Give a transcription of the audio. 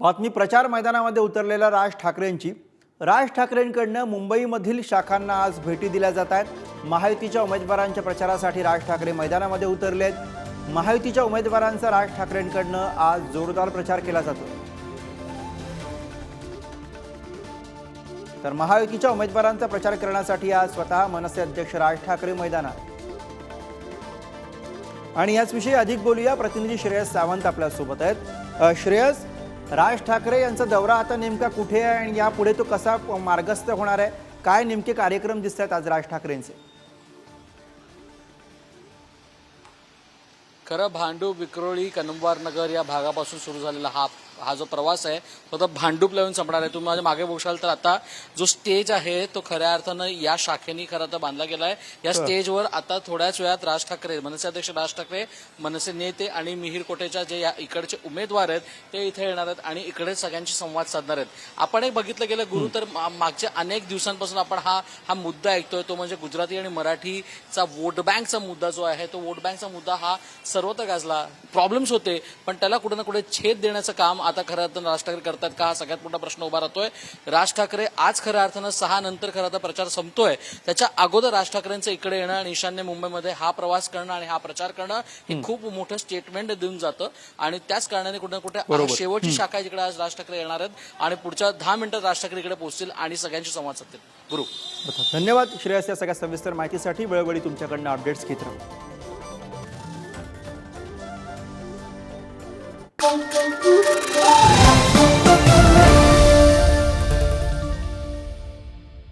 बातमी प्रचार मैदानामध्ये उतरलेल्या राज ठाकरेंची. राज ठाकरेंकडनं मुंबईमधील शाखांना आज भेटी दिल्या जात आहेत. महायुतीच्या उमेदवारांच्या प्रचारासाठी राज ठाकरे मैदानामध्ये उतरले आहेत. महायुतीच्या उमेदवारांचा राज ठाकरेंकडनं आज जोरदार प्रचार केला जातो. तर महायुतीच्या उमेदवारांचा प्रचार करण्यासाठी आज स्वतः मनसे अध्यक्ष राज ठाकरे मैदानात. आणि याचविषयी अधिक बोलूया. प्रतिनिधी श्रेयस सावंत आपल्यासोबत आहेत. श्रेयस राज ठाकरे यांचा दौरा आता नेमका कुठे आहे आणि यापुढे तो कसा मार्गस्थ होणार आहे? काय नेमके कार्यक्रम दिसत आहेत आज राज ठाकरेंचे? खरं भांडू विक्रोळी कनंबार नगर या भागापासून सुरू झालेला हा हा जो प्रवास आहे तो आता भांडूपला येऊन संपणार आहे. तुम्ही माझ्या मागे बघशाल तर आता जो स्टेज आहे तो खऱ्या अर्थानं या शाखेने खरं तर बांधला गेला आहे या स्टेजवर आता थोड्याच वेळात राज ठाकरे मनसे अध्यक्ष राज ठाकरे मनसे नेते आणि मिहीर कोटेच्या जे या इकडचे उमेदवार आहेत ते इथे येणार आहेत आणि इकडे सगळ्यांशी संवाद साधणार आहेत. आपण एक बघितलं गेलं गुरु तर मागच्या अनेक दिवसांपासून आपण हा हा मुद्दा ऐकतोय. तो म्हणजे गुजराती आणि मराठीचा वोट बँकचा मुद्दा जो आहे तो वोट बँकचा मुद्दा हा सर्वत्र गाजला. प्रॉब्लेम्स होते पण त्याला कुठे ना कुठे छेद देण्याचं काम आता खऱ्या अर्थानं राज ठाकरे करतात का हा सगळ्यात मोठा प्रश्न उभा राहतोय. राज ठाकरे आज खऱ्या अर्थानं सहा नंतर खरं तर प्रचार संपतोय. त्याच्या अगोदर राज ठाकरेंचं इकडे येणं आणि ईशान्य मुंबईमध्ये हा प्रवास करणं आणि हा प्रचार करणं हे खूप मोठं स्टेटमेंट देऊन जातं. आणि त्याच कारणाने कुठे ना कुठे शेवटची शाखा जिकडे आज राज ठाकरे येणार आहेत आणि पुढच्या दहा मिनिटात राज ठाकरे इकडे पोहोचतील आणि सगळ्यांशी संवाद साधतील. गुरु. धन्यवाद श्रेयस या सगळ्या सविस्तर माहितीसाठी. वेळोवेळी तुमच्याकडनं अपडेट्स घेत राहू.